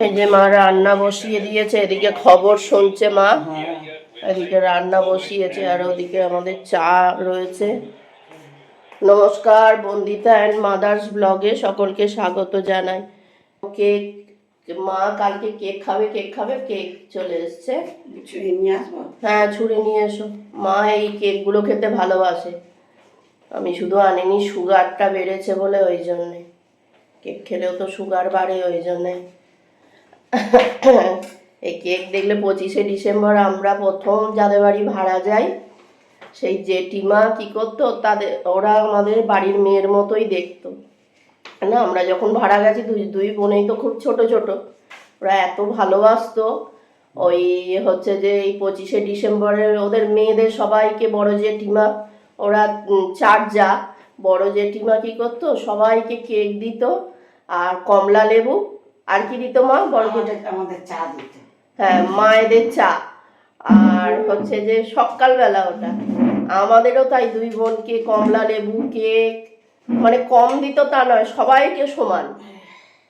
এই যে মা রান্না বসিয়ে দিয়েছে এদিকে খবর শুনছে মা। এদিকে রান্না বসিয়েছে আর ওদিকে আমাদের চা রয়েছে। নমস্কার বন্দিতা অ্যান্ড মাদার্স ব্লগে সকলকে স্বাগত জানাই। কেক মা কালকে কেক খাবে কেক খাবে কেক চলে এসছে। ছুরি নিয়ে আসব? হ্যাঁ ছুরি নিয়ে এসো। মা এই কেকগুলো খেতে ভালোবাসে। আমি শুধু আনিনি সুগারটা বেড়েছে বলে ওই জন্যে। কেক খেলেও তো সুগার বাড়ে ওই জন্যে। এই কেক দেখলে পঁচিশে ডিসেম্বর আমরা প্রথম যাদের বাড়ি ভাড়া যাই সেই জেঠিমা কি করতো, তাদের, ওরা আমাদের বাড়ির মেয়ের মতোই দেখতো। না আমরা যখন ভাড়া গেছি, দুই দুই বোনেই তো খুব ছোট ছোট। ওরা এত ভালোবাসতো, ওই হচ্ছে যে এই পঁচিশে ডিসেম্বরের ওদের মেয়েদের সবাইকে, বড় জেঠিমা, ওরা চার যা। বড় জেঠিমা কি করতো, সবাইকে কেক দিত, আর কমলা লেবু আর কি দিত মা? বড় আমাদের আমাদের চা দিতে। হ্যাঁ মায়েদের চা। আর হচ্ছে যে সকালবেলা ওটা। আমাদেরও তাই দুই বোনকে কমলা লেবু কেক। মানে কম দিত তা নয় সবাইকে সমান।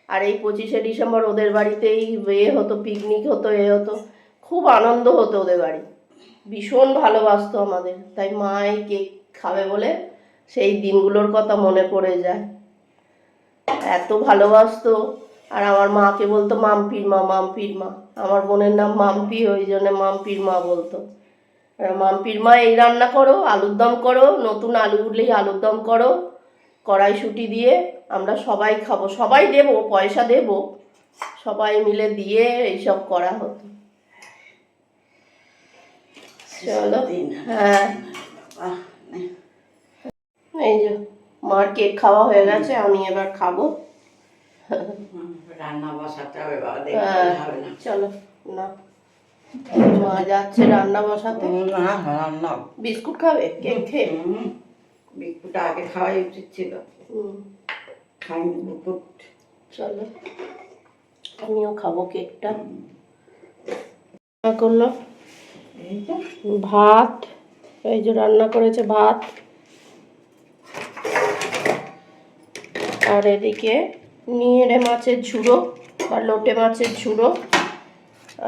আর এই পঁচিশে ডিসেম্বর ওদের বাড়িতেই এ হতো পিকনিক হতো এ হতো। খুব আনন্দ হতো ওদের বাড়ি। ভীষণ ভালোবাসতো আমাদের। তাই মাই কেক খাবে বলে সেই দিনগুলোর কথা মনে পড়ে যায়। এত ভালোবাসতো। আর আমার মাকে বলতো মাম্পির মা মাম্পির মা। আমার বোনের নাম মাম্পি ওই জন্য মাম্পির মা বলতো। আর মাম্পির মা এই রান্না করো আলুর দম করো নতুন আলু উঠলেই আলুর দম করো কড়াইশুঁটি দিয়ে আমরা সবাই খাব। সবাই দেবো পয়সা দেবো সবাই মিলে দিয়ে এইসব করা হতো। চলো হ্যাঁ। এই যে মার কেক খাওয়া হয়ে গেছে আমি এবার খাব। রান্না বসাতে হবে বাবা হ্যাঁ, দেখতে হবে না। চলো না। মা যাচ্ছে রান্না বসাতে না রান্না। বিস্কুট খাবে? কেক খেয়ে? বিস্কুট আগে খাওয়াই উচিত ছিল। খাইনি বিস্কুট। চলো আমিও খাব কেকটা। করল। ভাত এই যে রান্না করেছে ভাত। আর এদিকে নিয়েড়ে মাছের ঝুড়ো বা লোটে মাছের ঝুড়ো।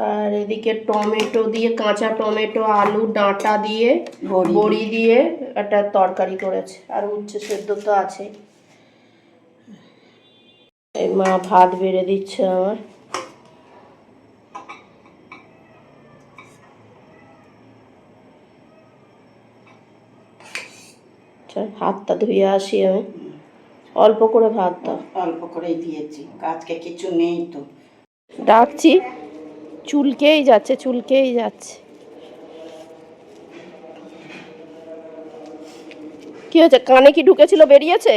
আর এদিকে টমেটো দিয়ে কাঁচা টমেটো আলু ডাঁটা দিয়ে বড়ি। দিয়ে একটা তরকারি করেছে। আর উচ্ছে সেদ্ধ তো আছে। এই মা ভাত বেড়ে দিচ্ছে আমার। হাতটা ধুয়ে আসি আমি। অল্প করে ভাত দাও। অল্প করেই দিয়েছি আজকে কিছু নেই তো। ডাকছি চুলকেই যাচ্ছে চুলকেই যাচ্ছে। কি হয়েছে কানে কি ঢুকেছিল বেরিয়েছে?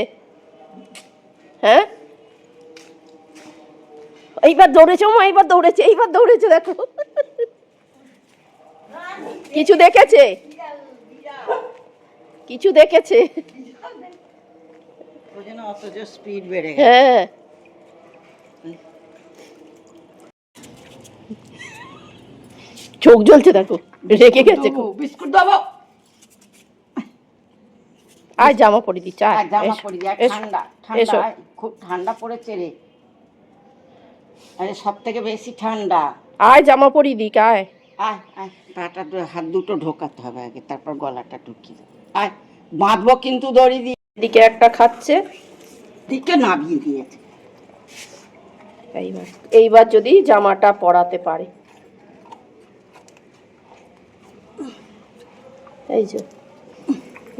হ্যাঁ? এইবার দৌড়েছে মা এইবার দৌড়েছে এইবার দৌড়েছে দেখো। কিছু দেখেছে? কিছু দেখেছে ওই জন্য অত যে স্পিড বেড়ে গেছে হ্যাঁ। চোখ জ্বলছে দেখো রেগে গেছে বিস্কুট দেবো। আয় জামা পরে দিচ্ছে আর জামা পরি ঠান্ডা ঠান্ডা খুব ঠান্ডা পড়েছে রে। আরে সব থেকে বেশি ঠান্ডা। আয় জামা পরি দিক আয়। আয় আয় পাটা হাত দুটো ঢোকাতে হবে আগে তারপর গলাটা ঢুকিয়ে আয় বাঁধবো কিন্তু দড়ি দিয়ে। এদিকে একটা খাচ্ছে। দিকে নামিয়ে দিয়েছে। এইবার এইবার যদি জামাটা পরাতে পারে। এই যে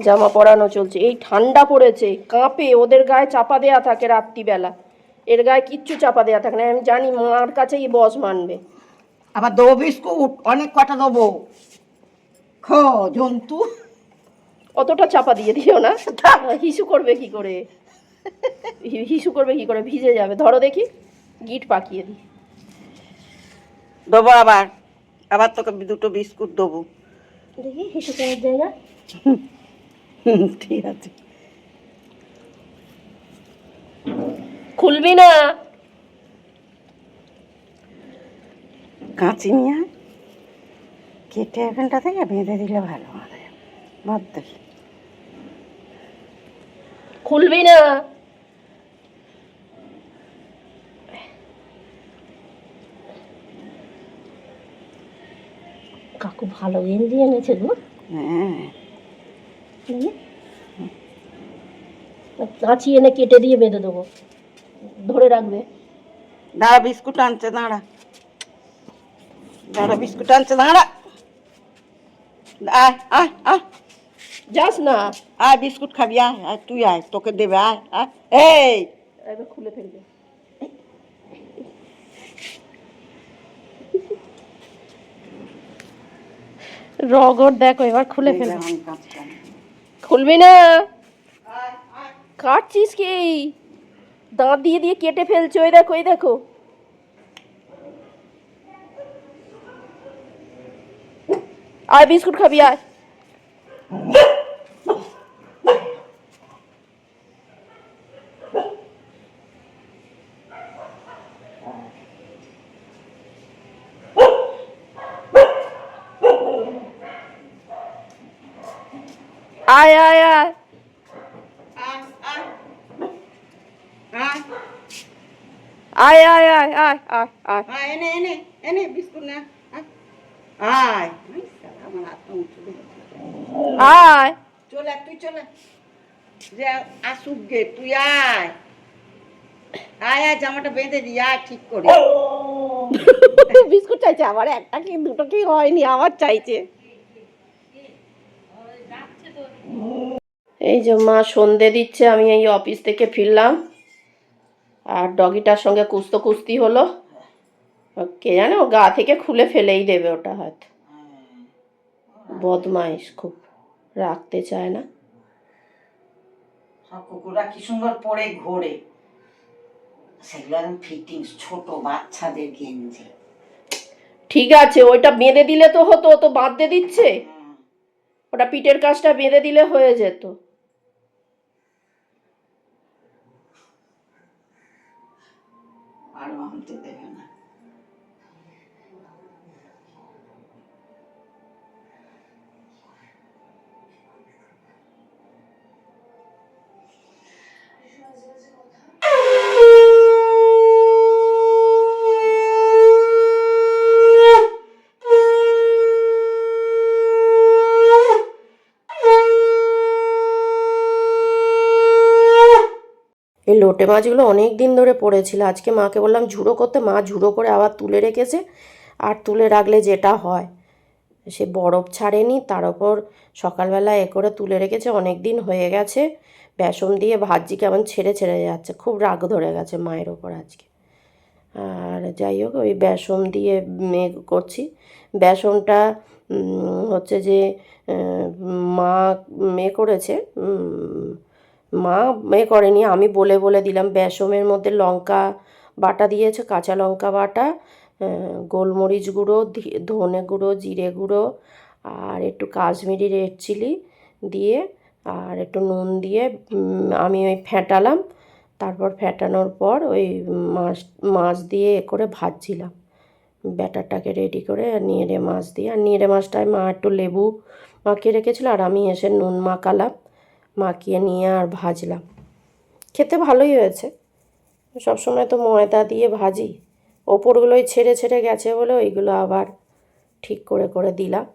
জামা পরানো চলছে। এই ঠান্ডা পড়েছে কাঁপে ওদের গায়ে চাপা দেয়া থাকে রাত্রিবেলা। এর গায়ে কিচ্ছু চাপা দেয়া থাকে না। আমি জানি মার কাছেই বস মানবে। আবার দেবো বিস্কুট অনেক কটা দেবো। খো জন্তু। অতটা চাপা দিয়ে দিও না। হিসু করবে কি করে? হিসু করবে কি করে? ভিজে যাবে। ধরো দেখি গিট পাকিয়ে দিই দেবো আবার। আবার তোকে দুটো বিস্কুট দেবো। দেখি হিসু জায়গা হুম, ঠিক আছে। খুলবি না। কাঁচি নিয়ে কেটে এখানটা থেকে বেঁধে দিলে ভালো আমাদের বাদ খুলবি না। কাকু ভালো গেঞ্জি এনেছে গো। হ্যাঁ। কাঁচি এনে কেটে দিয়ে বেঁধে দেবো। ধরে রাখবে। দাঁড়া বিস্কুট আনছে দাঁড়া। দাঁড়া বিস্কুট আনছে দাঁড়া। আয় আয় আয়। যাস না। আয় বিস্কুট খাবি আয় আয় তুই আয় তোকে দেবে আয় আয়। এই! এবার খুলে ফেলবে। রগর দেখো এবার খুলে কাঁচটা খুলবি না? কাটছিস কি? দাঁত দিয়ে দিয়ে কেটে ফেলছো ওই দেখো ওই দেখো। আয় বিস্কুট খাবি আয়। আয় আয়। আয় আয় আয় আয় আয় আয়। আয় এনে এনে এনে বিস্কুট না আয়। আমার হাত। আয়। চলে তুই চলে যে আসুক গে তুই আয়। আয় আয় জামাটা বেঁধে দি আয় ঠিক করে। বিস্কুট চাইছে আবার একটা কি দুটো কি হয়নি আবার চাইছে। এই যে মা সন্ধে দিচ্ছে আমি এই অফিস থেকে ফিরলাম। আর ডগিটার সঙ্গে কুস্তো কুস্তি হলো। কে জানে ও গা থেকে খুলে ফেলেই দেবে ওটা হয়তো বদমাইশ খুব রাখতে চায় না। কুকুররা কি সুন্দর পরে ঘোরে। সেগুলো ফিটিংস ছোট বাচ্চাদের গেঞ্জি। ঠিক আছে ওইটা বেঁধে দিলে তো হতো তো বাঁধতে দিচ্ছে। ওটা পিঠের কাজটা বেঁধে দিলে হয়ে যেত। ಆಳ್ವ ಅಂತಿದ್ದೇವೆ লোটে মাছগুলো অনেক দিন ধরে পড়েছিল। আজকে মাকে বললাম, ঝুড়ো করতে। মা ঝুড়ো করে আবার তুলে রেখেছে আর তুলে রাখলে যেটা হয়, সে বরফ ছাড়েনি। তার ওপর সকালবেলা এ করে তুলে রেখেছে অনেক দিন হয়ে গেছে। বেসন দিয়ে ভাজি কেমন ছেড়ে ছেড়ে যাচ্ছে। খুব রাগ ধরে গেছে মায়ের ওপর আজকে। আর যাই হোক, ওই বেসন দিয়ে করছি। বেসনটা হচ্ছে যে মা মে করেছে মা এ করেনি। আমি বলে বলে দিলাম, বেসমের মধ্যে লঙ্কা বাটা দিয়েছে, কাঁচা লঙ্কা বাটা গোলমরিচ গুঁড়ো ধনে গুঁড়ো, জিরে গুঁড়ো, আর একটু কাশ্মীরি রেড চিলি দিয়ে, আর একটু নুন দিয়ে আমি ওই ফেটালাম। তারপর ফেটানোর পর ওই মাছ মাছ দিয়ে এ করে ভাজছিলাম। ব্যাটারটাকে রেডি করে আর নিয়েড়ে মাছ দিয়ে। আর নিয়েড়ে মাছটায় মা একটু লেবু মাখিয়ে রেখেছিল, আর আমি এসে নুন মাখালাম। মাখিয়ে নিয়ে আর ভাজলাম। খেতে ভালোই হয়েছে। সবসময় তো ময়দা দিয়ে ভাজি। ওপরগুলোই ছেড়ে ছেড়ে গেছে বলে ওইগুলো আবার ঠিক করে করে দিলাম।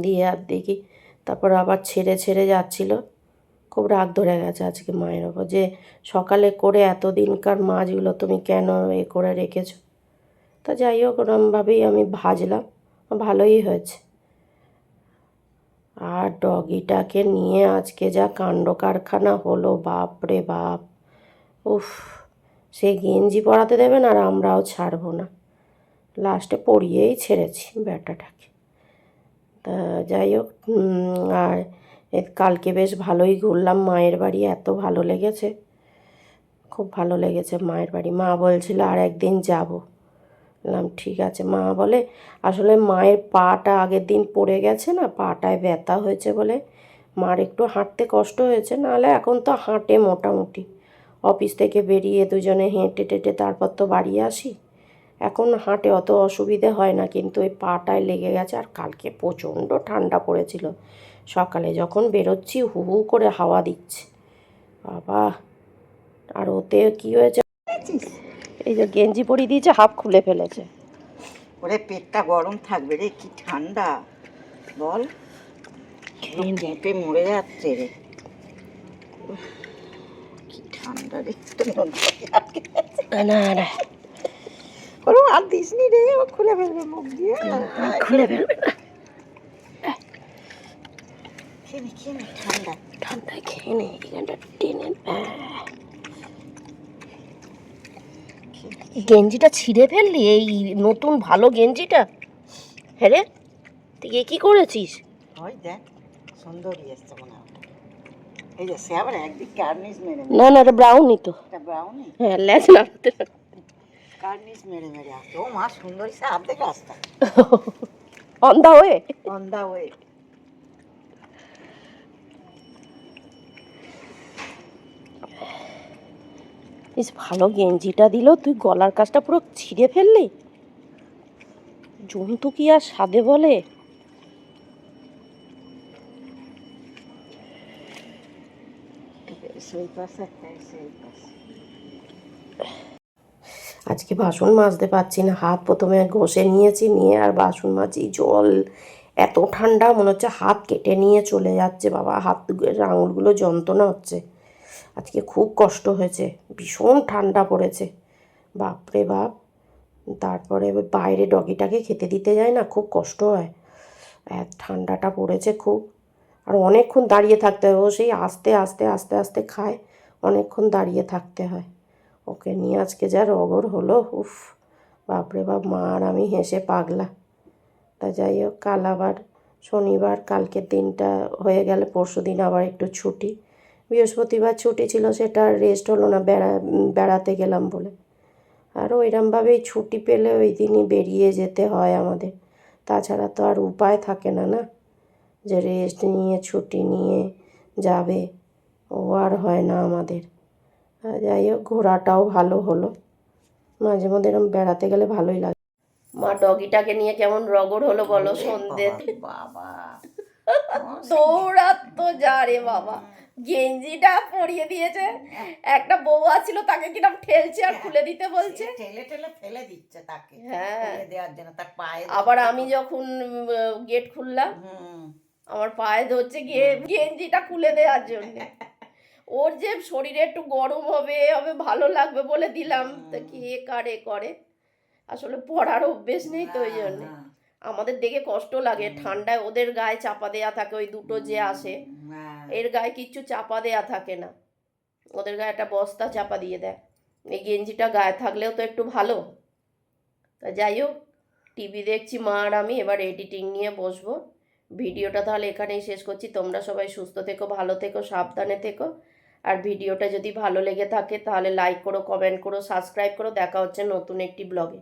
দিয়ে আর দেখি, তারপর আবার ছেড়ে ছেড়ে যাচ্ছিল। খুব রাগ ধরে গেছে আজকে মায়ের ওপর যে সকালে করে এত দিনকার মাছগুলো তুমি কেন এ করে রেখেছো? তা যাই হোক, ওরমভাবেই আমি ভাজলাম। ভালোই হয়েছে। আর ডগিটাকে নিয়ে আজকে যা কাণ্ড কারখানা হলো, বাপ রে বাপ। উফ, সে গেঞ্জি পরাতে দেবেন আর আমরাও ছাড়বো না। লাস্টে পরিয়েই ছেড়েছি ব্যাটাটাকে। তা যাই হোক আর কালকে বেশ ভালোই ঘুরলাম। মায়ের বাড়ি এত ভালো লেগেছে। খুব ভালো লেগেছে মায়ের বাড়ি। মা বলছিল আর একদিন যাব। বললাম, ঠিক আছে। মা বলে, আসলে মায়ের পাটা আগের দিন পড়ে গেছে না, পাটায় ব্যথা হয়েছে বলে। মার একটু হাঁটতে কষ্ট হয়েছে, নাহলে এখন তো হাঁটে মোটামুটি। অফিস থেকে বেরিয়ে দুজনে হেঁটে টেটে তারপর তো বাড়ি আসি। এখন হাঁটে অত অসুবিধে হয় না, কিন্তু ওই পাটায় লেগে গেছে আর কালকে প্রচণ্ড ঠান্ডা পড়েছিল। সকালে যখন বেরোচ্ছি, হু হু করে হাওয়া দিচ্ছে। বাবা, আর ওতে কি হয়েছে? এই যে গেঞ্জি পরিয়ে দিয়েছে হাফ খুলে ফেলেছে। ওরে পেটটা গরম থাকবে রে কি ঠান্ডা। বল কেঁপে মরে যাচ্ছে রে। কি ঠান্ডা রে। না না ওরম আর দিস নি রে ও খুলে ফেলবে মুখ দিয়ে। খুলে ফেলবে না। খেয়ে ঠান্ডা। ঠান্ডায় খেয়ে নে এখানটা টেনে গেঞ্জিটা ছিঁড়ে ফেললি? এই নতুন ভালো গেঞ্জিটা? হ্যাঁ রে তুই এ কি করেছিস? ওই দেখ সুন্দরই এসছে মনে হয়। এই যে সে আবার একদিক কার্নিশ মেরে না না এটা ব্রাউনই তো। এটা হ্যাঁ ল্যাচ নাড়াতে কার্নিশ মেরে মেরে আসছে। ও মা সুন্দরী সে অর্ধেক রাস্তা অন দা ওয়ে অন বেশ ভালো গেঞ্জিটা দিল, তুই গলার কাজটা পুরো ছিঁড়ে ফেললি? জন্তু কি আর সাদে বলে? আজকে বাসন মাজতে পারছি না, হাত প্রথমে ঘষে নিয়েছি, নিয়ে আর বাসন মাজি, জল। এত ঠান্ডা, মনে হচ্ছে হাত কেটে নিয়ে চলে যাচ্ছে, বাবা, হাত, আঙুলগুলো যন্ত্রণা হচ্ছে। আজকে খুব কষ্ট হয়েছে, ভীষণ ঠান্ডা পড়েছে। বাপরে বাপ, তারপরে বাইরে ডগিটাকে খেতে দিতে যায় না, খুব কষ্ট হয়। এত ঠান্ডাটা পড়েছে খুব। আর অনেকক্ষণ দাঁড়িয়ে থাকতে হয়, ও সেই আস্তে আস্তে আস্তে আস্তে খায়, অনেকক্ষণ দাঁড়িয়ে থাকতে হয়। ওকে নিয়ে আজকে যা রগর হলো, উফ, বাপরে বাপ, মা আর আমি হেসে পাগলা। তা যাই হোক, কাল আবার শনিবার, কালকের দিনটা হয়ে গেলে পরশু দিন আবার একটু ছুটি। বৃহস্পতিবার ছুটি ছিল সেটা রেস্ট হলো না বেড়া বেড়াতে গেলাম বলে। আর ওইরমভাবেই ছুটি পেলে ওই দিনই বেরিয়ে যেতে হয় আমাদের। তাছাড়া তো আর উপায় থাকে না না? যে রেস্ট নিয়ে ছুটি নিয়ে যাবে ও আর হয় না আমাদের। যাই হোক ঘোরাটাও ভালো হলো। মাঝে মধ্যে এরকম বেড়াতে গেলে ভালোই লাগে। মা ডগিটাকে নিয়ে কেমন রগর হলো বলো সন্ধে। বাবা। দৌড়াতো যা রে বাবা। গেঞ্জিটা পরিয়ে দিয়েছে। একটা বউ ছিল তাকে কিরম ঠেলছে আর খুলে দিতে বলছে। ঠেলে ঠেলে ফেলে দিচ্ছে তাকে। হ্যাঁ। দেওয়ার জন্য তার পায়ে আবার আমি যখন গেট খুললাম আমার পায়ে ধরছে গিয়ে গেঞ্জিটা খুলে দেওয়ার জন্য। ওর যে শরীরে একটু গরম হবে হবে ভালো লাগবে বলে দিলাম। তা কি এ কারে করে? আসলে পড়ার অভ্যেস নেই তো ওই জন্য। আমাদের দেখে কষ্ট লাগে ঠান্ডায় ওদের গায়ে চাপা দেয়া থাকে ওই দুটো যে আসে এর গায়ে কিচ্ছু চাপা দেয়া থাকে না। ওদের গায়ে একটা বস্তা চাপা দিয়ে দেয়। এই গেঞ্জিটা গায়ে থাকলেও তো একটু ভালো। তা যাই হোক টিভি দেখছি মা আর আমি এবার এডিটিং নিয়ে বসবো। ভিডিওটা তাহলে এখানেই শেষ করছি। তোমরা সবাই সুস্থ থেকো ভালো থেকো সাবধানে থেকো। আর ভিডিওটা যদি ভালো লেগে থাকে তাহলে লাইক করো কমেন্ট করো সাবস্ক্রাইব করো। দেখা হচ্ছে নতুন একটি ব্লগে